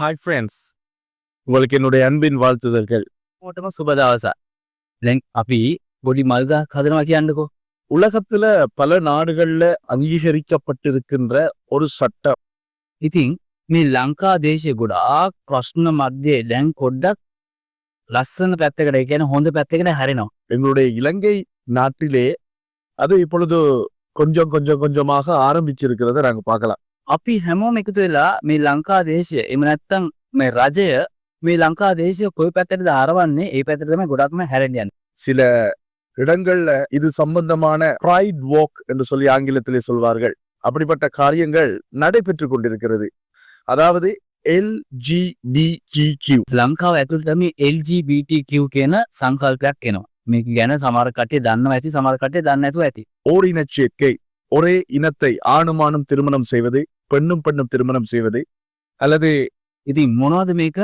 Hi friends உங்களுக்கு என்னுடைய அன்பின் வாழ்த்துதல்கள் මොටම සුබදවස දැන් අපි බොඩි මල්ග කදනවා කියන්නකෝ உலகத்துல பல நாடுகள்ல அங்கீகரிக்கப்பட்டிருக்கின்ற ஒரு சட்டம் ඉතින් මේ ලංකා දේශය ගොඩාක් ප්‍රශ්න මධ්‍යයේ දැන් කොඩ්ඩක් ලස්සන පැත්තකට ඒ කියන හොඳ පැත්තකට හැරෙනවා எங்களுடைய இலங்கை நாட்டிலே அது இப்பொழுது கொஞ்சம் கொஞ்சம் கொஞ்சமாக ஆரம்பிச்சிருக்கிறத நாங்க பார்க்கலாம் අපි හැමෝම එකතු වෙලා මේ ලංකා දේශය එම නැත්තම් මේ රජය මේ ලංකා දේශය කොයි පැත්තටද ආරවන්නේ ඒ පැත්තට තමයි ගොඩක්ම හැරෙන්න යන්නේ சில இடங்கள்ல இது சம்பந்தமான ப்ரைட் வாக் என்று சொல்லி ஆங்கிலத்திலே சொல்வார்கள் அப்படிப்பட்ட காரியங்கள் நடைபெற்று கொண்டிருக்கிறது அதாவது எல்ஜிபிடிக்யூ ලංකාව ඇතුළට මේ LGBTQ කියන සංකල්පයක් එනවා මේක ගැන සමහර කට්ටිය දන්නවා ඇති සමහර කට්ටිය දන්නේ නැතුව ඇති ஓரினச் சேர்க்கை ஒரே இனத்தை ஆணுமானும் திருமணம் செய்வது பெண்ணும் பெண்ணும் திருமணம் செய்வது அல்லது ඉතින් මොනවද මේක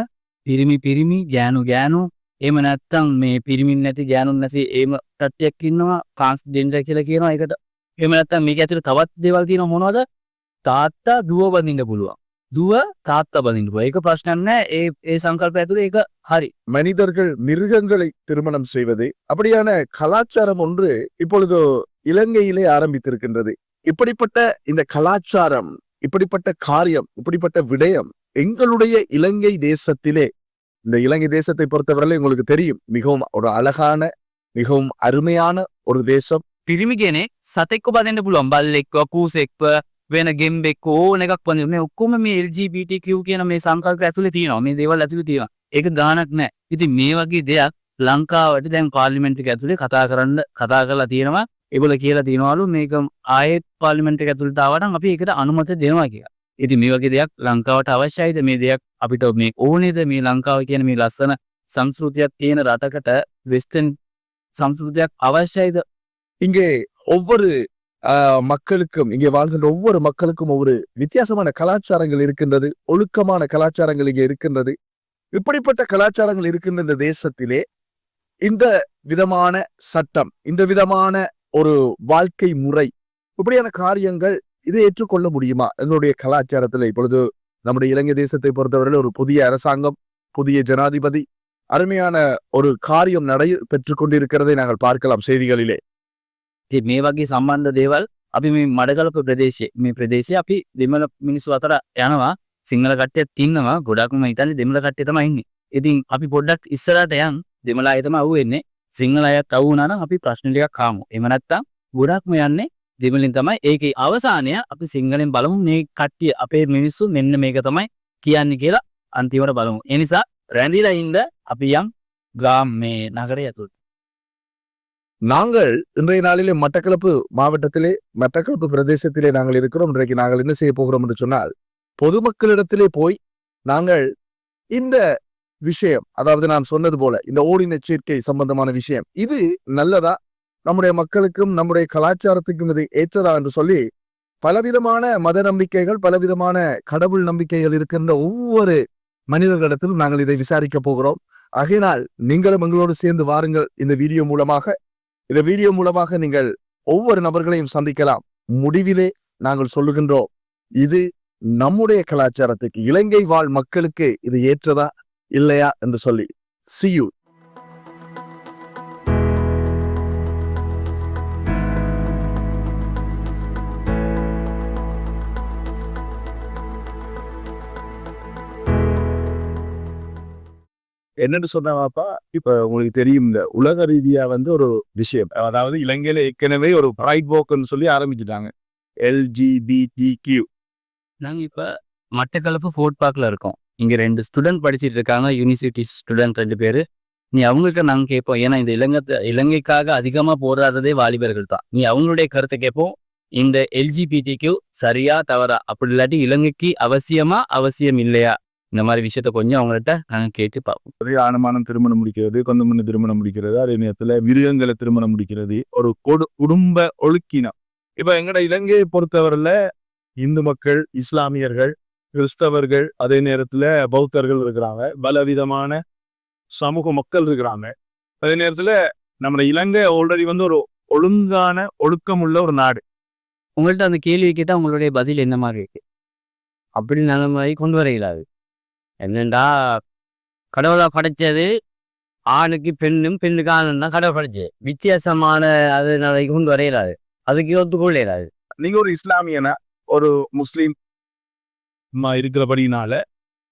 පිරිමි පිරිමි ගෑනු ගෑනු එම නැත්තම් මේ පිරිමින් නැති ගෑනුන් නැති ඒම කට්ටියක් ඉන්නවා කාන්ස් ඩෙන්ඩර් කියලා කියනවා ඒකට එහෙම නැත්තම් මේක ඇතුලේ තවත් දේවල් තියෙනවා මොනවද තාත්තා දුව බඳින්න පුළුවන් දුව තාත්තා බඳින්න පුළුවන් ඒක ප්‍රශ්නයක් නෑ ඒ ඒ සංකල්පය ඇතුලේ ඒක හරි மனிதர்கள் மிருகங்களை திருமணம் செய்வது அப்படியான கலாச்சாரம் ஒன்று இப்பொழுது இலங்கையிலே ஆரம்பித்திருக்கின்றது இப்படிப்பட்ட இந்த கலாச்சாரம் இப்படிப்பட்ட காரியம் இப்படிப்பட்ட விடயம் எங்களுடைய இலங்கை தேசத்திலே இந்த இலங்கை தேசத்தை பொறுத்தவரையில உங்களுக்கு தெரியும் மிகவும் ஒரு அழகான மிகவும் அருமையான ஒரு தேசம் පිරිමි කෙනෙක් සතෙක්ව බඳින්න පුළුවන් බල්ලෙක්ව කූසෙක්ව වෙන ගෙම්බෙක් ඕන එකක් බඳින්න මේ ඔක්කොම මේ LGBTQ කියන මේ සංකල්ප ඇතුලේ තියෙනවා මේ දේවල් ඇතුලේ තියෙනවා ඒක ගානක් නෑ ඉතින් මේ වගේ දෙයක් ලංකාවට දැන් පාර්ලිමේන්තු එක ඇතුලේ කතා කරන්න කතා කරලා තියෙනවා ඒගොල්ල කියලා තියෙනවලු මේක ආයෙත් පාර්ලිමේන්තු එක ඇතුළට ආවට නම් අපි ඒකට අනුමත දෙනවා කියලා. ඉතින් මේ වගේ දෙයක් ලංකාවට අවශ්‍යයිද මේ දෙයක් අපිට මේ ඕනේද මේ ලංකාව කියන මේ ලස්සන සංස්කෘතියක් තියෙන රටකට වෙස්ටර්න් සංස්කෘතියක් අවශ්‍යයිද இங்கே ஒவ்வொரு ஆஹ், மக்களுக்கும் இங்கே வாழ்கின்ற ஒவ்வொரு மக்களுக்கும் ஒவ்வொரு வித்தியாசமான கலாச்சாரங்கள் இருக்கின்றது ஒழுக்கமான கலாச்சாரங்கள் இங்கே இருக்கின்றது இப்படிப்பட்ட கலாச்சாரங்கள் இருக்கின்ற இந்த தேசத்திலே இந்த விதமான சட்டம் இந்த விதமான ஒரு வாழ்க்கை முறை இப்படியான காரியங்கள் இதை ஏற்றுக்கொள்ள முடியுமா எங்களுடைய கலாச்சாரத்தில் இப்பொழுது நம்முடைய இலங்கை தேசத்தை பொறுத்தவரையில் ஒரு புதிய அரசாங்கம் புதிய ஜனாதிபதி அருமையான ஒரு காரியம் நடைபெற்றுக் கொண்டிருக்கிறதை நாங்கள் பார்க்கலாம் செய்திகளிலே ඉතින් මේ වගේ සම්බන්ධ දේවල් අපි මේ මඩගලප ප්‍රදේශයේ මේ ප්‍රදේශයේ අපි දෙමළ මිනිස්සු අතර යනවා සිංහල කට්ටියත් ඉන්නවා ගොඩක්ම හිතන්නේ දෙමළ කට්ටිය තමයි ඉන්නේ. ඉතින් අපි පොඩ්ඩක් ඉස්සරහට යන් දෙමළ අය තමයි අහුවෙන්නේ. සිංහල අයත් අහු වුණා නම් අපි ප්‍රශ්න ටිකක් අහමු. එහෙම නැත්නම් ගොඩක්ම යන්නේ දෙමළෙන් තමයි. ඒකේ අවසානය අපි සිංහලෙන් බලමු මේ කට්ටිය අපේ මිනිස්සු මෙන්න මේක තමයි කියන්නේ කියලා අන්තිමට බලමු. ඒ නිසා රැඳිලා ඉන්න අපි යම් ග්‍රාම මේ නගරය ඇතුළට. நாங்கள் இன்றைய நாளிலே மட்டக்களப்பு மாவட்டத்திலே மட்டக்களப்பு பிரதேசத்திலே நாங்கள் இருக்கிறோம் இன்றைக்கு நாங்கள் என்ன செய்ய போகிறோம் என்று சொன்னால் பொதுமக்களிடத்திலே போய் நாங்கள் இந்த விஷயம். அதாவது நான் சொன்னது போல இந்த ஓரின சேர்க்கை சம்பந்தமான விஷயம். இது நல்லதா? நம்முடைய மக்களுக்கும் நம்முடைய கலாச்சாரத்துக்கும் இது ஏற்றதா என்று சொல்லி பலவிதமான மத நம்பிக்கைகள் பலவிதமான கடவுள் நம்பிக்கைகள் இருக்கின்ற ஒவ்வொரு மனிதர்களிடத்திலும் நாங்கள் இதை விசாரிக்க போகிறோம். ஆகையினால் நீங்களும் எங்களோடு சேர்ந்து வாருங்கள் இந்த வீடியோ மூலமாக. இந்த வீடியோ மூலமாக நீங்கள் ஒவ்வொரு நபர்களையும் சந்திக்கலாம். முடிவிலே நாங்கள் சொல்லுகின்றோம் இது நம்முடைய கலாச்சாரத்துக்கு இலங்கை வாழ் மக்களுக்கு இது ஏற்றதா? இல்லையா என்று சொல்லி. See you you. என்னன்னு சொன்னாப்பா இப்ப உங்களுக்கு தெரியும் இந்த உலக ரீதியா வந்து ஒரு விஷயம். அதாவது இலங்கையில ஏற்கனவே ஒரு ப்ரைட் போக்குன்னு சொல்லி ஆரம்பிச்சுட்டாங்க. எல்ஜிபிடி கியூ நாங்க இப்ப மட்டக்களப்பு ஃபோர்ட் பார்க்ல இருக்கோம். இங்கே ரெண்டு ஸ்டூடெண்ட் படிச்சுட்டு இருக்காங்க யூனிவர்சிட்டி ஸ்டூடெண்ட் ரெண்டு பேர். நீ அவங்கள்ட்ட நாங்கள் கேட்போம் ஏன்னா இந்த இலங்கை இலங்கைக்காக அதிகமாக போராடுறதே வாலிபர்கள் தான். நீ அவங்களுடைய கருத்தை கேட்போம் இந்த எல்ஜிபிடிக்கு சரியா தவறா அப்படி இல்லாட்டி இலங்கைக்கு அவசியமா அவசியம் இல்லையா? இந்த மாதிரி விஷயத்த கொஞ்சம் அவங்கள்ட்ட நாங்கள் கேட்டு பார்ப்போம் ஒரே ஆணமான திருமணம் முடிக்கிறது கொந்தமண்ணு திருமணம் முடிக்கிறது அதே நேரத்தில் மிருகங்களை திருமணம் முடிக்கிறது ஒரு கொடு- குடும்ப ஒழுக்கினம். இப்போ எங்கட இலங்கையை பொறுத்தவரையில இந்து மக்கள் இஸ்லாமியர்கள் கிறிஸ்தவர்கள் அதே நேரத்துல பௌத்தர்கள் இருக்கிறாங்க. பலவிதமான சமூக மக்கள் இருக்கிறாங்க. அதே நேரத்துல நம்ம இலங்கை ஆல்ரெடி வந்து ஒரு ஒழுங்கான ஒழுக்கமுள்ள ஒரு நாடு. உங்கள்ட்ட அந்த கேள்வி கேட்டா உங்களுடைய பதில் என்ன மாதிரி இருக்கு? அப்படி நல்ல மாதிரி கொண்டு வர இயலாது என்னண்டா? கடவுளை படைச்சது ஆணுக்கு பெண்ணும் பெண்ணுக்கு ஆணும் தான் கடவுள் படைச்சது. வித்தியாசமான அது நாளைக்கு கொண்டு வரையலாது அதுக்கு ஒத்துக்கொள்ளாது நீங்க ஒரு இஸ்லாமியனா? ஒரு முஸ்லீம் இருக்கிறபடினால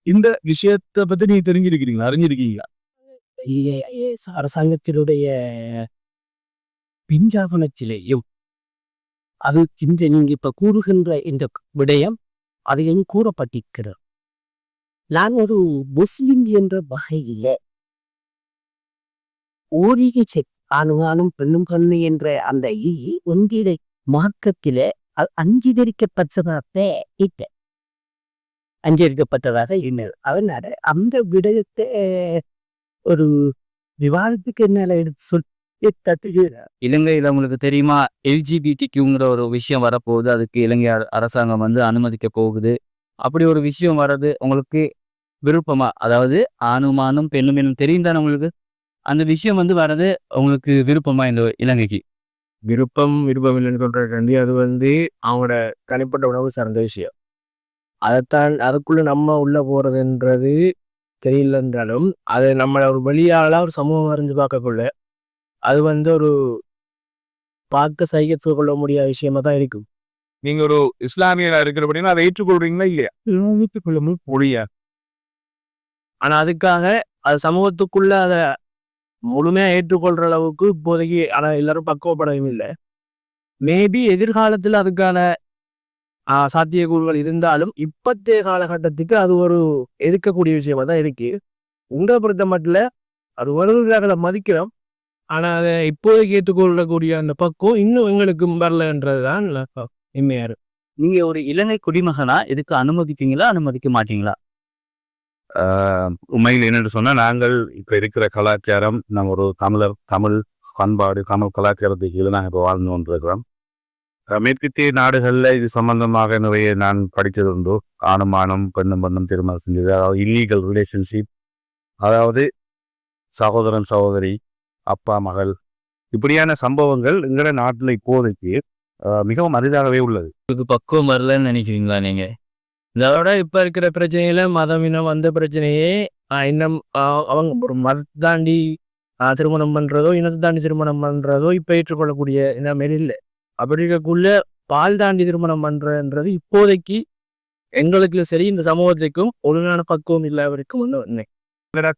இந்த விஷயத்தை பத்தி நீங்க தெரிஞ்சிருக்கிறீங்களா? அறிஞ்சிருக்கீங்களா? அரசாங்கத்தினுடைய பின்ஜாபனத்திலேயும் அது இந்த நீங்க இப்ப கூறுகின்ற இந்த விடயம் அதையும் கூறப்பட்டிருக்கிறது. நான் ஒரு முஸ்லிம் என்ற வகையில ஓரிகை செக் ஆணுகானும் பெண்ணும் கண்ணு என்ற அந்த இ ஒன்றிய மார்க்கத்தில அது அங்கீகரிக்கப்பட்டதாக இல்லை அங்கீகரிக்கப்பட்டதாக இல்லை அதனால அந்த விடயத்தை ஒரு விவாதத்துக்கு என்னால எடுத்து சொல்லி தட்டுகிறார். இலங்கையில் உங்களுக்கு தெரியுமா எல்ஜிபிடிக்குங்கிற ஒரு விஷயம் வரப்போகுது. அதுக்கு இலங்கை அர- அரசாங்கம் வந்து அனுமதிக்க போகுது. அப்படி ஒரு விஷயம் வர்றது உங்களுக்கு விருப்பமா? அதாவது ஆணும் ஆணும் பெண்ணும் பெண்ணும் தெரியும் தானே உங்களுக்கு? அந்த விஷயம் வந்து வர்றது உங்களுக்கு விருப்பமா இந்த இலங்கைக்கு? விருப்பம் விருப்பம் இல்லைன்னு சொல்றதுக்காண்டி அது வந்து அவங்களோட தனிப்பட்ட உணவு சார்ந்த விஷயம். அதைத்தான் அதுக்குள்ள நம்ம உள்ள போறதுன்றது தெரியலன்றாலும் அது நம்மளை ஒரு வெளியால ஒரு சமூகம் அறிஞ்சு பார்க்கக்குள்ள அது வந்து ஒரு பார்க்க சகித்து கொள்ள முடியாத விஷயமா தான் இருக்கும். நீங்க ஒரு இஸ்லாமியனா இருக்கிறபடினா அதை ஏற்றுக்கொள்றீங்களா இல்லையா? கொள்ள முடியாது ஆனா அதுக்காக அது சமூகத்துக்குள்ள அதை முழுமையா ஏற்றுக்கொள்ற அளவுக்கு இப்போதைக்கு ஆனா எல்லாரும் பக்குவப்படவும் இல்லை. மேபி எதிர்காலத்துல அதுக்கான சாத்தியக்கூறுகள் இருந்தாலும் இப்பத்தைய காலகட்டத்துக்கு அது ஒரு எதிர்க்கக்கூடிய விஷயமா தான் இருக்கு. உங்களை பொறுத்த மட்டும் அது வருவதாக மதிக்கிறோம். ஆனா அதை இப்போதைக்கு ஏற்றுக்கொள்ளக்கூடிய அந்த பக்குவம் இன்னும் எங்களுக்கு வரலன்றதுதான் உண்மையா இருக்கு. நீங்க ஒரு இலங்கை குடிமகனா இதுக்கு அனுமதிப்பீங்களா அனுமதிக்க மாட்டீங்களா? ஆஹ் உண்மையில் என்னென்னு சொன்னால் நாங்கள் இப்போ இருக்கிற கலாச்சாரம் நம்ம ஒரு தமிழர் தமிழ் பண்பாடு தமிழ் கலாச்சாரத்துக்கு கீழே நாங்கள் இப்போ வாழ்ந்து கொண்டிருக்கிறோம் மேற்கத்திய நாடுகளில் இது சம்பந்தமாக நிறைய நான் படித்தது உண்டு. ஆணும் ஆணும் பெண்ணும் பெண்ணும் திருமணம் செஞ்சது. அதாவது இல்லீகல் ரிலேஷன்ஷிப் அதாவது சகோதரன் சகோதரி அப்பா மகள். இப்படியான சம்பவங்கள் எங்களோட நாட்டில் இப்போதைக்கு மிகவும் அரிதாகவே உள்ளது. இதுக்கு பக்குவம் வரலன்னு நினைக்கிறீங்களா நீங்க? இதோட இப்ப இருக்கிற பிரச்சனையில மதம் இனம் வந்த பிரச்சனையே ஆஹ் இன்னும் ஆஹ் அவங்க ஒரு மதத்தாண்டி ஆஹ் திருமணம் பண்றதோ இனத்தை தாண்டி திருமணம் பண்றதோ இப்ப ஏற்றுக்கொள்ளக்கூடிய நிலைமையில இல்லை. அப்படி இருக்கக்குள்ள பால் தாண்டி திருமணம் பண்றன்றது இப்போதைக்கு எங்களுக்கு சரி இந்த சமூகத்துக்கும் ஒழுங்கான பக்குவம் இல்லாதவருக்கும் ஒன்று வந்தேன்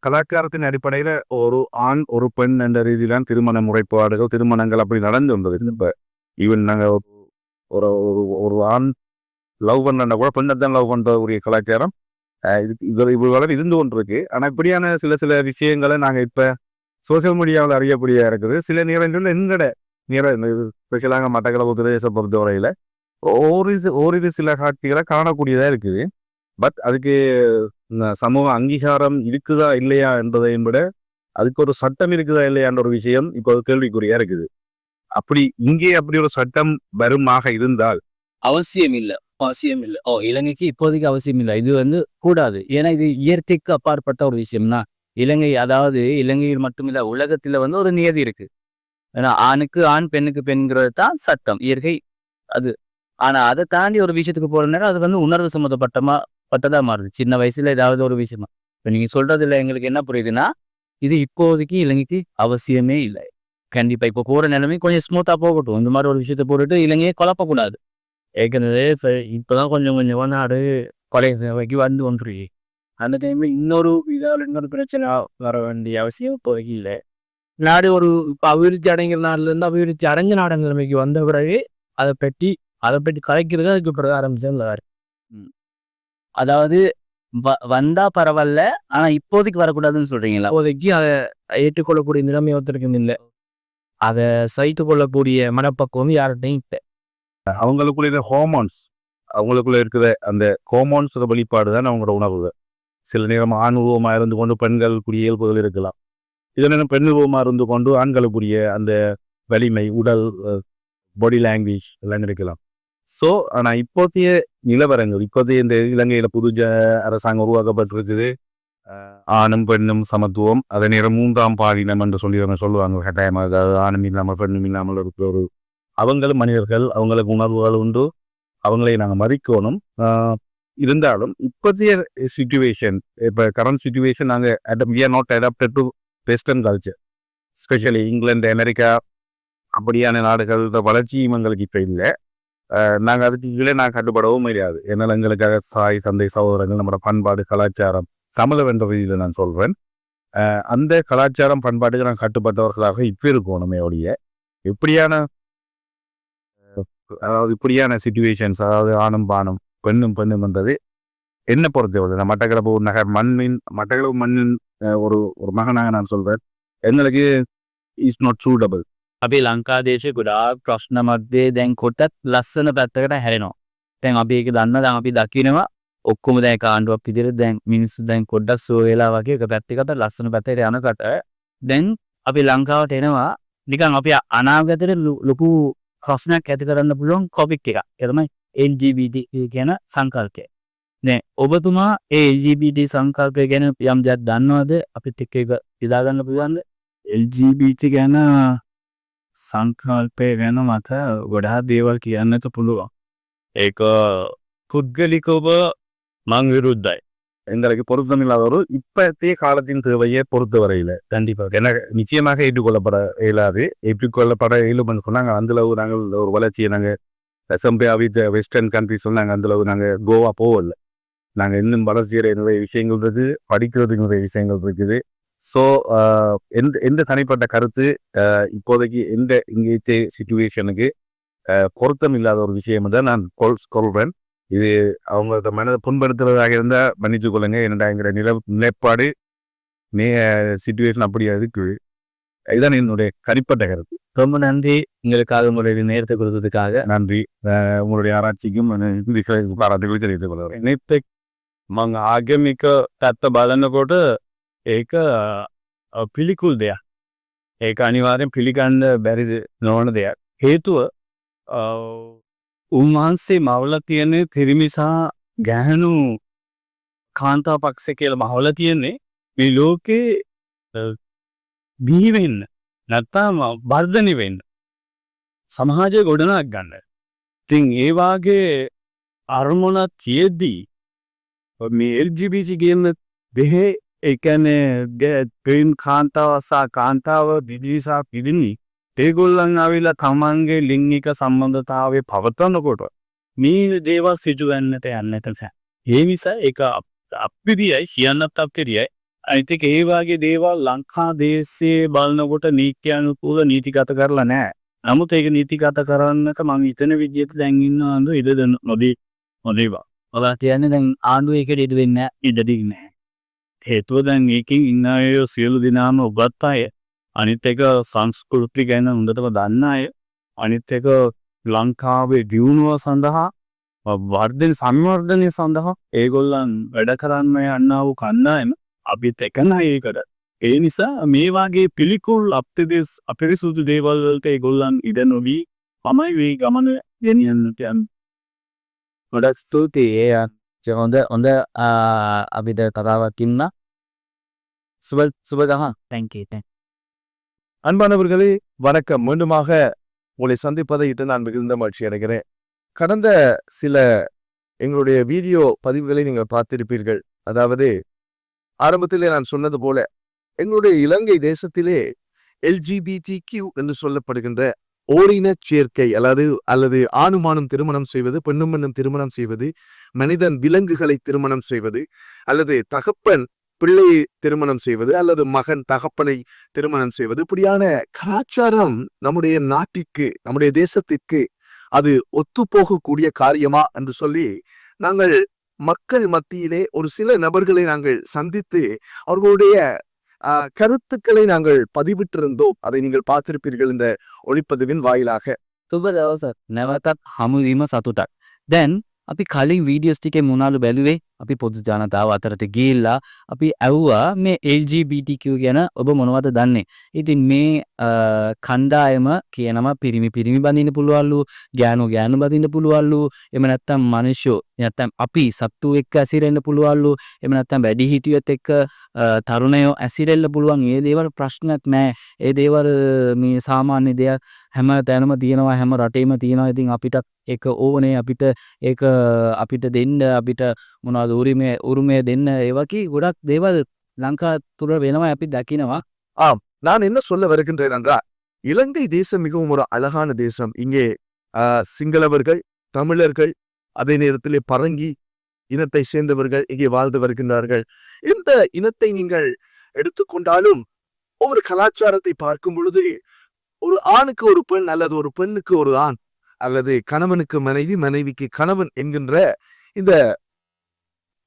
கலாச்சாரத்தின் அடிப்படையில ஒரு ஆண் ஒரு பெண் என்ற ரீதியிலான திருமண முறைப்பாடுகள் திருமணங்கள் அப்படி நடந்து வந்தது. இப்போ ஈவன் நாங்கள் ஒரு ஒரு ஒரு ஆண் லவ் பண்ணா கூட பெண்ணை தான் லவ் பண்ணுறக்கூடிய கலாச்சாரம். அஹ் இது இது இவ்வளவு இருந்து கொண்டிருக்கு. ஆனால் இப்படியான சில சில விஷயங்களை நாங்கள் இப்போ சோசியல் மீடியாவில் அறியக்கூடிய இருக்குது. சில நேரங்களில் எங்கட நேர ஸ்பெஷலாக மட்டக்களப்பு பிரதேச பொறுத்தவரையில் ஒரு ஓரிரு சில காட்சிகளை காணக்கூடியதாக இருக்குது பட் அதுக்கு இந்த சமூக அங்கீகாரம் இருக்குதா இல்லையா என்பதை விட அதுக்கு ஒரு சட்டம் இருக்குதா இல்லையான்ற ஒரு விஷயம் இப்போ கேள்விக்குறியா இருக்குது அப்படி இங்கே அப்படி ஒரு சட்டம் வருமாக இருந்தால் அவசியம் இல்லை அவசியம் இல்லை ஓ இலங்கைக்கு இப்போதைக்கு அவசியம் இல்லை இது வந்து கூடாது ஏன்னா இது இயற்கைக்கு அப்பாற்பட்ட ஒரு விஷயம்னா இலங்கை அதாவது இலங்கையில் மட்டுமில்ல உலகத்துல வந்து ஒரு நியதி இருக்கு ஏன்னா ஆணுக்கு ஆண் பெண்ணுக்கு பெண்கிறது தான் சட்டம் இயற்கை அது. ஆனால் அதை தாண்டி ஒரு விஷயத்துக்கு போகிற நேரம் அது வந்து உணர்வு சம்மந்தப்பட்டமா பட்டதாக மாறுது. சின்ன வயசுல ஏதாவது ஒரு விஷயமா. இப்போ நீங்கள் சொல்கிறது இல்லை எங்களுக்கு என்ன புரியுதுன்னா இது இப்போதைக்கு இலங்கைக்கு அவசியமே இல்லை. கண்டிப்பாக இப்போ போகிற நிலைமை கொஞ்சம் ஸ்மூத்தாக போகட்டும். இந்த மாதிரி ஒரு விஷயத்த போட்டுட்டு இலங்கையை குழப்பக்கூடாது. ஏற்கனவே இப்போ தான் கொஞ்சம் கொஞ்சம் நாடு கொலை சேவைக்கு வந்து வந்துருக்கு அந்த டைமில் இன்னொரு இதால் இன்னொரு பிரச்சனை வர வேண்டிய அவசியம் இப்போதைக்கு இல்லை. நாடு ஒரு இப்போ அபிவிருத்தி அடைங்கிற நாடுல இருந்து அபிவிருத்தி அடைஞ்ச நாடு நிலைமைக்கு வந்த பிறகு அதை பற்றி அதை பற்றி கலைக்கிறது அதுக்கு பிறகு ஆரம்பிச்சது அதாவது வ- வந்தா பரவாயில்ல ஆனா இப்போதைக்கு வரக்கூடாதுன்னு சொல்றீங்களா? இப்போதைக்கு அதை ஏற்றுக்கொள்ளக்கூடிய நிலைமை ஒருத்தருக்கும் இல்லை. அதை சகித்து கொள்ளக்கூடிய மனப்பக்குவம் யார்கிட்டையும் இல்லை. அவங்களுக்குள்ள இந்த ஹோமோன்ஸ் அவங்களுக்குள்ள இருக்கிற அந்த ஹோமோன்ஸ் வெளிப்பாடு தான் அவங்களோட உணர்வு சில நேரம் ஆண் உருவமாக இருந்து கொண்டு பெண்களுக்குரிய இயல்புகள் இருக்கலாம். சில நேரம் இருந்து கொண்டு ஆண்களுக்குரிய அந்த வலிமை உடல் பாடி லாங்குவேஜ் எல்லாம் இருக்கலாம் ஸோ ஆனால் இப்போதைய நிலவரங்கள் இப்போதைய இந்த இலங்கையில் புதுஜ அரசாங்கம் உருவாக்கப்பட்டிருக்குது. ஆணும் பெண்ணும் சமத்துவம் அதே நேரம் மூன்றாம் பாலினம் என்று சொல்லி அவங்க சொல்லுவாங்க. கட்டாயமாக அதாவது ஆணும் இல்லாமல் பெண்ணும் இல்லாமல் இருக்கிற ஒரு அவங்களும் மனிதர்கள் அவங்களுக்கு உணர்வுகள் உண்டு. அவங்களை நாங்கள் மதிக்கணும். இருந்தாலும் இப்போதைய சுச்சுவேஷன் இப்போ கரண்ட் சுச்சுவேஷன் நாங்கள் we are not adapted to western culture specially England America அப்படியான நாடுகள் வளர்ச்சியும் எங்களுக்கு இப்போ இல்லை. நாங்கள் அதுக்கு கீழே நான் கட்டுப்படவும் முடியாது. என்னால் எங்களுக்காக சாய் சந்தை சகோதரங்கள் நம்மளோட பண்பாடு கலாச்சாரம் தமிழ் என்ற ரீதியில் நான் சொல்கிறேன் அந்த கலாச்சாரம் பண்பாட்டுக்கு நான் கட்டுப்பட்டவர்களாக இப்போ இருக்கணுமே ஒழிய. இப்படியான அதாவது இப்படியான சுச்சுவேஷன்ஸ் அதாவது ஆணும் பானும் பெண்ணும் பெண்ணும் வந்தது என்ன பொறுத்தவரை நான் மட்டக்களப்பு ஒரு நகர் மண்ணின் மட்டக்களப்பு மண்ணின் அஹ், ஒரு ஒரு மகனாக நான் சொல்றேன் எங்களுக்கு இஸ் நாட் சூட்டபிள் අපි ලංකාදේශය ගොඩාක් ප්‍රශ්න මධ්‍යේ දැන් කොටත් ලස්සන පැත්තකට හැරෙනවා. තැන් අපි ඒක දන්න දැන් අපි දකිනවා ඔක්කොම දැන් කාණ්ඩුවක් විදිහට දැන් මිනිස්සු දැන් පොඩ්ඩක් සෝ වෙලා වගේ එක පැත්තකට ලස්සන පැත්තට යනකොට දැන් අපි ලංකාවට එනවා නිකන් අපි අනාගතයට ලො- ලොකු ප්‍රශ්නයක් ඇති කරන්න පුළුවන් කොපික් එකක්. ඒ තමයි LGBT කියන සංකල්පය. දැන් ඔබතුමා ඒ LGBT සංකල්පය ගැන යම් දෙයක් දන්නවද? අපිත් එක්ක ඒක බෙදාගන්න පුළුවන්ද? LGBT ගැන සංකල්පය ගැන මත ගොඩා දේවල් කියන්නට පුළුවන් ඒක පුද්ගලිකව මං විරුද්ධයි எங்களுக்கு பொருத்தமில்லாதவரும் இப்பத்திய காலத்தின் தேவையை பொறுத்தவரையில கண்டிப்பாக என நிச்சயமாக ஏற்றுக்கொள்ளப்பட இயலாது ஏற்றுக்கொள்ளப்பட இயலும் சொன்னாங்க அந்த அளவு நாங்கள் ஒரு வளர்ச்சியை நாங்கள் செம்பே வித் வெஸ்டர்ன் கண்ட்ரிஸ் நாங்கள் அந்த அளவு நாங்கள் கோவா போகல நாங்கள் இன்னும் வளர்ச்சி வளர்ச்சியிற நிறைய விஷயங்கள் இருக்குது படிக்கிறதுக்கு நிறைய விஷயங்கள் இருக்குது. ஸோ எந்த எந்த தனிப்பட்ட கருத்து இப்போதைக்கு எந்த இங்கே சுச்சுவேஷனுக்கு பொருத்தம் இல்லாத ஒரு விஷயம் தான் நான் கொள் கொள்வேன் இது அவங்களோட மனதை புண்படுத்துறதாக இருந்தால் மன்னிச்சு கொள்ளுங்க. என்னடாங்கிற நில நிலைப்பாடு நே சுச்சுவேஷன் அப்படியா இருக்குது இதுதான் என்னுடைய தனிப்பட்ட கருத்து. ரொம்ப நன்றி. எங்களுக்காக உங்களுடைய நேரத்தை கொடுத்ததுக்காக. நன்றி. உங்களுடைய ஆராய்ச்சிக்கும் பாராட்டுகளை தெரிவித்துக் கொள்கிறேன். මං ආගමික පැත්ත බලන්නකොට ඒක අ, පිළිකුල් දෙයක්. ඒක අනිවාරෙන් පිළිගන්න බැරි නොවන දෙයක්. හේතුව අ, උන්වහන්සේ මවල තියෙන පිරිමිසා ගැහැනු කාන්තා පක්ෂ කියල මහවල තියෙන්නේ මේ ලෝකේ අ, බිහිවෙන්න නැත්තාම වර්ධනි වෙන්න. සමහාජය ගොඩනක් ගන්න ඉතින් ඒවාගේ අරමුණත් තියෙද්දී මේ එල්ජිබිසි කියන්න දෙහේ එකන පෙම් කාන්තාවසා කාන්තාව දිදිසා පිරිණි ඒගොල්ලන් අවිලා තමන්ගේ ලිංගික සම්බන්ධතාවය පවත්වන්නකොට මේ දේවල් සිදුවන්නට යන්නට සෑ. ඒ නිසා එක අපිදියයි කියන්නත් අපතිරියයි අයිතික ඒවාගේ දේවල් ලංකා දේශයේ බලනකොට නීත්‍යයනු පුල නීතිගත කරලා නෑ නමුත් ඒක නීතිගත කරන්නට මං ඉතන විදියට දැන්ගන්න අන්දු ඉඩද නොදී නොදේවා ඔබලා තියන්නේ දැන් ආණ්ඩුව එකට ඉඩ වෙන්න ඉඩදී නෑ හේතුව දැන් ඒකින් ඉන්න අය සියලු දිනාම ඔබත් අය අනිත් එක සංස්කෘති ගැන හොඳටම දන්න අය අනිත් එක ලංකාවේ දියුණුව සඳහා වර්ධන සංවර්ධනය සඳහා ඒගොල්ලන් වැඩ කරන්න යන්නාව කන්නායම අපිත් එකන ඒකට. ඒ නිසා මේවාගේ පිළිකුල් අප්තිදෙස් අපිරිසුදු දේවල්වලට ඒගොල්ලන් ඉඩ නොවී පමයි වේ ගමන ගෙනියන්නට යන්න ගොඩක් ස්තුතියි ඒ අ- හොඳ හොඳ ආ, අපිට කතාවක්කින්න සුබ සුබදහ තැන්කේ அன்பானவர்களே வணக்கம் மீண்டுமாக உங்களை சந்திப்பதை இட்டு நான் மிகுந்த மகிழ்ச்சி அடைகிறேன் கடந்த சில எங்களுடைய வீடியோ பதிவுகளை நீங்கள் பார்த்திருப்பீர்கள் அதாவது ஆரம்பத்திலே நான் சொன்னது போல எங்களுடைய இலங்கை தேசத்திலே எல்ஜிபிடி கியூ என்று சொல்லப்படுகின்ற ஓரின சேர்க்கை அல்லது அல்லது ஆணுமானும் திருமணம் செய்வது பெண்ணும் பெண்ணும் திருமணம் செய்வது மனிதன் விலங்குகளை திருமணம் செய்வது அல்லது தகப்பன் பிள்ளையை திருமணம் செய்வது அல்லது மகன் தகப்பனை திருமணம் செய்வது இப்படியான கலாச்சாரம் நம்முடைய நாட்டிற்கு நம்முடைய தேசத்திற்கு அது ஒத்துப்போகக்கூடிய காரியமா என்று சொல்லி நாங்கள் மக்கள் மத்தியிலே ஒரு சில நபர்களை நாங்கள் சந்தித்து அவர்களுடைய கருத்துக்களை நாங்கள் பதிவிட்டிருந்தோம் அதை நீங்கள் பார்த்திருப்பீர்கள் இந்த ஒளிப்பதிவின் வாயிலாக සුබ දවස නැවතත් හමුවීම සතුටක් දැන් අපි කලින් වීඩියෝස් ටිකේ මොනාලු බැලුවේ අපි පොදු ජනතාව අතරට ගිහිල්ලා අපි ඇව්වා මේ LGBTQ ගැන ඔබ මොනවද දන්නේ. ඉතින් මේ අ, කණ්ඩායම කියනවා පිරිමි පිරිමි බඳින්න පුළුවන්ලු, ගෑනු ගෑනු බඳින්න පුළුවන්ලු, එහෙම නැත්නම් මිනිස්සු නැත්නම් අපි සත්තු එක්ක ඇසිරෙන්න පුළුවන්ලු, එහෙම නැත්නම් වැඩිහිටියොත් එක්ක අ, තරුණයෝ ඇසිරෙන්න පුළුවන්. ඒ දේවල් ප්‍රශ්නයක් නෑ. ඒ දේවල් මේ සාමාන්‍ය දෙයක් හැම තැනම තියෙනවා හැම රටේම තියෙනවා. ඉතින් අපිට ඒක ඕනේ අපිට ඒක අපිට දෙන්න අපිට මොනවද උරිමය උරුමය දෙන්න ඒ වගේ ගොඩක් දේවල් ලංකා තුර වෙනවා අපි දකිනවා. நான் என்ன சொல்ல வருகின்றேன் என்றால் இலங்கை தேசம் மிகவும் ஒரு அழகான தேசம் இங்கே ஆஹ், சிங்களவர்கள் தமிழர்கள் அதே நேரத்திலே பரங்கி இனத்தை சேர்ந்தவர்கள் இங்கே வாழ்ந்து வருகின்றார்கள் இந்த இனத்தை நீங்கள் எடுத்துக்கொண்டாலும் ஒவ்வொரு கலாச்சாரத்தை பார்க்கும் பொழுது ஒரு ஆணுக்கு ஒரு பெண் அல்லது ஒரு பெண்ணுக்கு ஒரு ஆண் அல்லது கணவனுக்கு மனைவி மனைவிக்கு கணவன் என்கின்ற இந்த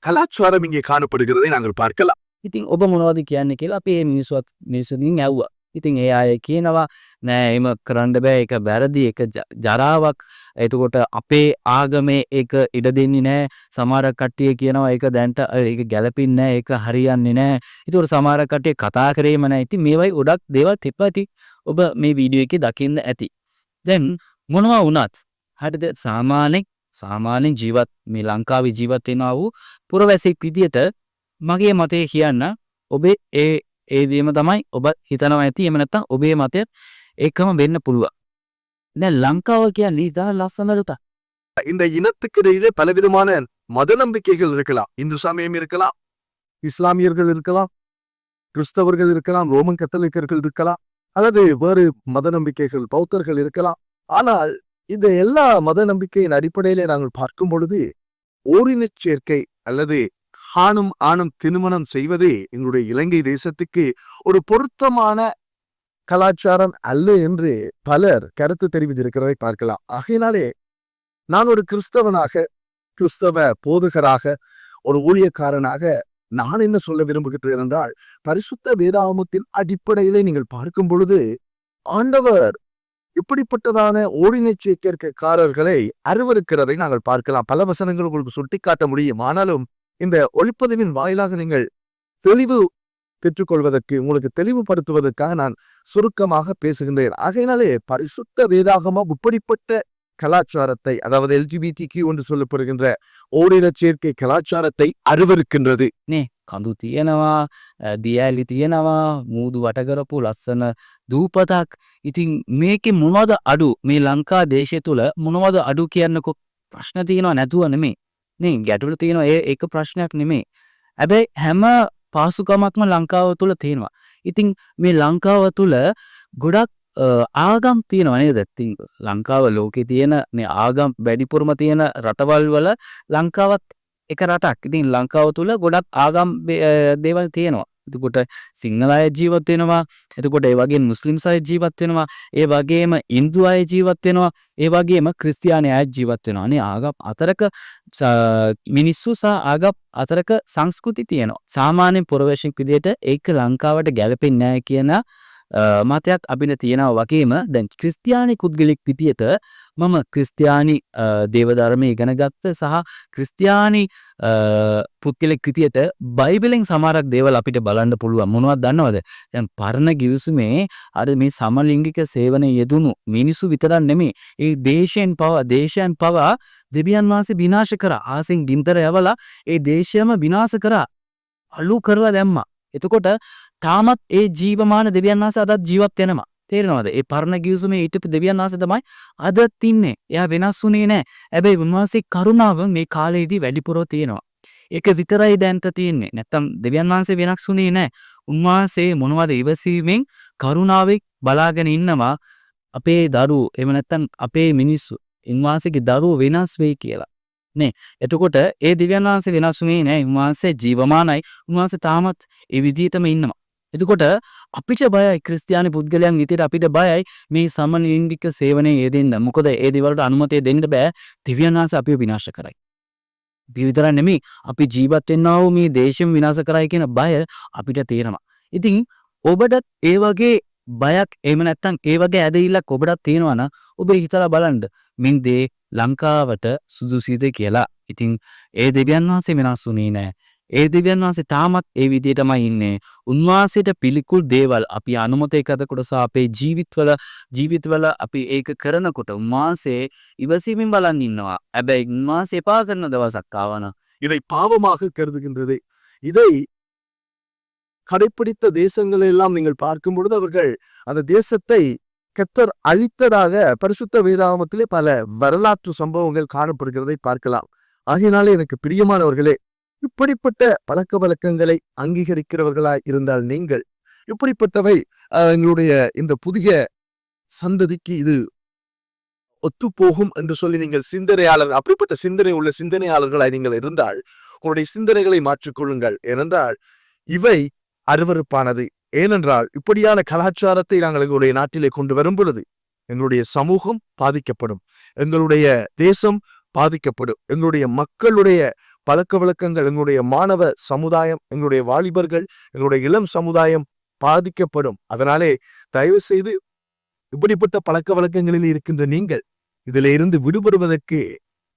කලාචාරම ඉගේ කාණපඩිකරදේ නඟල් පාර්කලා. ඉතින් ඔබ මොනවද කියන්න කියලා අපේ මිනිස්සුවත් මිනිසුකින් ඇව්වා ඉතින් ඒ අය කියනවා නෑ එම කරන්න බෑ. එක වැරදි. එක ජරාවක්. එතකොට අපේ ආගමේ ඒක ඉඩ දෙන්නේ නෑ. සමහර කට්ටිය කියනවා ඒක දැන්ට ඒක ගැළපෙන්නේ නෑ. ඒක හරියන්නේ නෑ. ඒතකොට සමහර කට්ටිය කතා කරේම නෑ. ඉතින් මේවයි ගොඩක් දේවල් තිබ්බති ඔබ මේ වීඩියෝ එකේ දකින්න ඇති. දැන් මොනවා වුණත් හරිද? සාමාන්‍ය සාමාන්‍යයෙන් ජීවත් මේ ලංකාවේ ජීවත් වෙනවා වූ පුරවැසියෙක් විදියට මගේ මතය කියන්න ඔබේ ඒ ඒ දේම තමයි ඔබ හිතනවා ඇති එහෙම නැත්නම් ඔබේ මතය ඒකම වෙන්න පුළුවන්. දැන් ලංකාව කියන්නේ ඉතා ලස්සන රටක්. இந்த இனத்துக்கு இடையிலே பலவிதமான மத நம்பிக்கைகள் இருக்கலாம் இந்து சமயம் இருக்கலாம் இஸ்லாமியர்கள் இருக்கலாம் கிறிஸ்தவர்கள் இருக்கலாம் ரோமன் கத்தோலிக்கர்கள் இருக்கலாம் அல்லது வேறு மத நம்பிக்கைகள் பௌத்தர்கள் இருக்கலாம் ஆனால் இந்த எல்லா மத நம்பிக்கையின் அடிப்படையிலே நாங்கள் பார்க்கும் பொழுது ஓரினச் சேர்க்கை அல்லது ஆணும் ஆணும் திருமணம் செய்வதே எங்களுடைய இலங்கை தேசத்துக்கு ஒரு பொருத்தமான கலாச்சாரம் அல்ல என்று பலர் கருத்து தெரிவித்திருக்கிறதை பார்க்கலாம். ஆகையினாலே நான் ஒரு கிறிஸ்தவனாக கிறிஸ்தவ போதகராக ஒரு ஊழியக்காரனாக நான் என்ன சொல்ல விரும்புகின்றேன் என்றால் பரிசுத்த வேதாமத்தின் அடிப்படையிலே நீங்கள் பார்க்கும் பொழுது ஆண்டவர் இப்படிப்பட்டதான ஓரினச் சேர்க்கைக்காரர்களை அருவருக்கிறதை நாங்கள் பார்க்கலாம். பல வசனங்கள் உங்களுக்கு சுட்டிக்காட்ட முடியும். ஆனாலும் இந்த ஒளிப்பதிவின் வாயிலாக நீங்கள் தெளிவு பெற்றுக்கொள்வதற்கு உங்களுக்கு தெளிவுபடுத்துவதற்காக நான் சுருக்கமாக பேசுகின்றேன். ஆகையினாலே பரிசுத்த வேதாகமம் இப்படிப்பட்ட கலாச்சாரத்தை அதாவது எல்ஜிபிடி கியூ என்று சொல்லப்படுகின்ற ஓரின சேர்க்கை கலாச்சாரத்தை அருவருக்கின்றது කඳු තියෙනවා අ, දියඇලි තියෙනවා මූදු වටකරපු ලස්සන දූපතක් ඉතින් මේකෙ මොනවද අඩු මේ ලංකා දේශය තුළ මොනවද අඩු කියන්නකො ප්‍රශ්න තියෙනවා නැතුව නෙමේ නේ ගැටුල තියෙනවා ඒ එක ප්‍රශ්නයක් නෙමේ ඇබැයි හැම පාසුකමක්ම ලංකාව තුළ තියෙනවා ඉතින් මේ ලංකාව තුළ ගොඩක් අ, ආගම් තියෙනවා නේද? ඉතින් ලංකාව ලෝකෙ තියෙන මේ ආගම් වැඩිපුරම තියෙන රටවල් වල ලංකාවත් එක රටක්. ඉතින් ලංකාව තුළ ගොඩක් ආගම් බේ- අ, දේවල් තියෙනවා. එතකොට සිංහල අය ජීවත් වෙනවා. එතකොට ඒ වගේ මුස්ලිම් අය ජීවත් වෙනවා. ඒ වගේම ඉන්දු අය ජීවත් වෙනවා. ඒ වගේම ක්‍රිස්තියානි අය ජීවත් වෙනවා. අනේ ආගම් අතරක ස- මිනිස්සු සහ ආගම් අතරක සංස්කෘති තියෙනවා. සාමාන්‍යයෙන් පුරවැසියෙක් විදිහට ඒක ලංකාවට ගැලපෙන්නේ නැහැ කියන අ, මතයක් අපිට තියෙනවා වගේම දැන් ක්‍රිස්තියානි පුද්ගලෙක් විදිහට මම ක්‍රිස්තියානි අ, දේවධර්මය ඉගෙන ගත්ත සහ ක්‍රිස්තියානි අ, පුද්ගලෙක් විදිහට බයිබලෙන් සමහරක් දේවල් අපිට බලන්න පුළුවන්. මොනවද දන්නවද? දැන් පරණ ගිවිසුමේ අර මේ සමලිංගික සේවනයේ යෙදුණු මිනිසු විතරක් නෙමෙයි. ඒ දේශයෙන් පවා දේශයන් පවා දෙවියන් වහන්සේ විනාශ කරා. ආසෙන් ගින්තර යවලා ඒ දේශයම විනාශ කරා. අලු කරලා දැම්මා. එතකොට තාමත් ඒ ජීවමාන දෙවියන් වහන්සේ අදත් ජීවත් වෙනවා. තේරෙනවද? ඒ පරණ ගිවිසුමේ හිටපු දෙවියන් වහන්සේ තමයි අදත් ඉන්නේ එයා වෙනස් වුණේ නැහැ හැබැයි උන්වහන්සේ කරුණාව මේ කාලේදී වැඩිපුර තියෙනවා. ඒක විතරයි දැන්ට තියෙන්නේ. නැත්තම් දෙවියන් වහන්සේ වෙනස් වුණේ නැහැ උන්වහන්සේ මොනවද ඉවසීමෙන් කරුණාවෙන් බලාගෙන ඉන්නවා. අපේ දරුවෝ එහෙම නැත්තම් අපේ මිනිස්සු උන්වහන්සේගේ දරුවෝ වෙනස් වෙයි කියලා. නේ. එතකොට ඒ දෙවියන් වහන්සේ වෙනස් වුණේ නැහැ උන්වහන්සේ ජීවමානයි. උන්වහන්සේ තාමත් ඒ විදිහටම ඉන්නවා. එතකොට අපිට බයයි ක්‍රිස්තියානි පුද්ගලයන් විදිහට අපිට බයයි මේ සමලිංගික සේවනයේ යෙදෙන්න. මොකද ඒ දේවල්ට අනුමැතිය දෙන්න බෑ. දෙවියන් වහන්සේ අපිව විනාශ කරයි. අපි විතරක් නෙමෙයි අපි ජීවත් වෙන්නා වූ මේ දේශෙම විනාශ කරයි කියන බය අපිට තියෙනවා. ඉතින් ඔබටත් ඒ වගේ බයක් එහෙම නැත්නම් ඒ වගේ ඇදහිල්ලක් ඔබටත් තියෙනවා නම් ඔබ හිතලා බලන්න. මින් දේ ලංකාවට සුදුසිද කියලා. ඉතිං ඒ දෙවියන් වහන්සේ වෙනස් වුනේ නෑ. ඒ දෙවියන් වහන්සේ තාමත් ඒ විදියටමයි ඉන්නේ උන්වහන්සේට පිළිකුල් දේවල් අපි අනුමතය කදකොට සහ අපේ ජීවිත්වල ජීවිතවල අපි ඒක කරනකොට උන්වහන්සේ ඉවසීමෙන් බලන් ඉන්නවා හැබැයි උන්වහන්සේ එපා කරන දවසක් ආවන இதை பாவமாக கருதுகின்றது இதை கடைப்பிடித்த தேசங்களை எல்லாம் நீங்கள் பார்க்கும் பொழுது அவர்கள் அந்த தேசத்தை கத்தர் அழித்ததாக பரிசுத்த வேதாகமத்திலே பல வரலாற்று சம்பவங்கள் காணப்படுகிறதை பார்க்கலாம் ஆகையினாலே எனக்கு பிரியமானவர்களே இப்படிப்பட்ட பழக்க வழக்கங்களை அங்கீகரிக்கிறவர்களாய் இருந்தால் நீங்கள் இப்படிப்பட்டவை அஹ், எங்களுடைய இந்த புதிய சந்ததிக்கு இது ஒத்துப்போகும் என்று சொல்லி நீங்கள் சிந்தனையாளர் அப்படிப்பட்ட சிந்தனை உள்ள சிந்தனையாளர்களாய் நீங்கள் இருந்தால் உங்களுடைய சிந்தனைகளை மாற்றிக்கொள்ளுங்கள். ஏனென்றால் இவை அருவருப்பானது. ஏனென்றால் இப்படியான கலாச்சாரத்தை நாங்கள் எங்களுடைய நாட்டிலே கொண்டு வரும் பொழுது எங்களுடைய சமூகம் பாதிக்கப்படும். எங்களுடைய தேசம் பாதிக்கப்படும். எங்களுடைய மக்களுடைய பழக்க வழக்கங்கள் எங்களுடைய மாணவ சமுதாயம் எங்களுடைய வாலிபர்கள் எங்களுடைய இளம் சமுதாயம் பாதிக்கப்படும். அதனாலே தயவு செய்து இப்படிப்பட்ட பழக்க வழக்கங்களில் இருக்கின்ற நீங்கள் இதில் இருந்து விடுபடுவதற்கு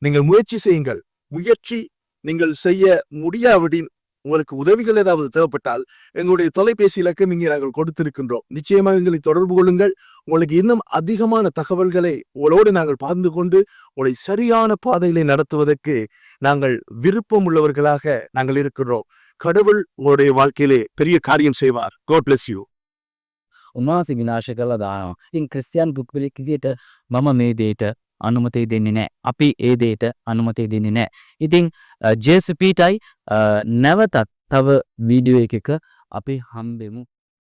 நீங்கள் முயற்சி செய்யுங்கள். முயற்சி நீங்கள் செய்ய முடியாவிடின் உங்களுக்கு உதவிகள் ஏதாவது தேவைப்பட்டால் எங்களுடைய தொலைபேசி இலக்கம் இங்கே நாங்கள் கொடுத்திருக்கின்றோம் நிச்சயமாக எங்களை தொடர்பு கொள்ளுங்கள் உங்களுக்கு இன்னும் அதிகமான தகவல்களை உங்களோடு நாங்கள் பகிர்ந்து கொண்டு உங்களை சரியான பாதையிலே நடத்துவதற்கு நாங்கள் விருப்பம் உள்ளவர்களாக நாங்கள் இருக்கிறோம் கடவுள் உங்களுடைய வாழ்க்கையிலே பெரிய காரியம் செய்வார் காட் bless யூ උන්වහන්සේ විනාශ කළ දානවා ඉතින් ක්‍රස්තියන් පුද්ගලෙක් විදියට මම මේ දේට අනුමතය දෙන්නේ නෑ අපි ඒ දේට අනුමතය දෙන්නේ නෑ ඉතිං ජේසපීටයි නැවතත් තව වීඩියෝ එකක අපි හම්බෙමු.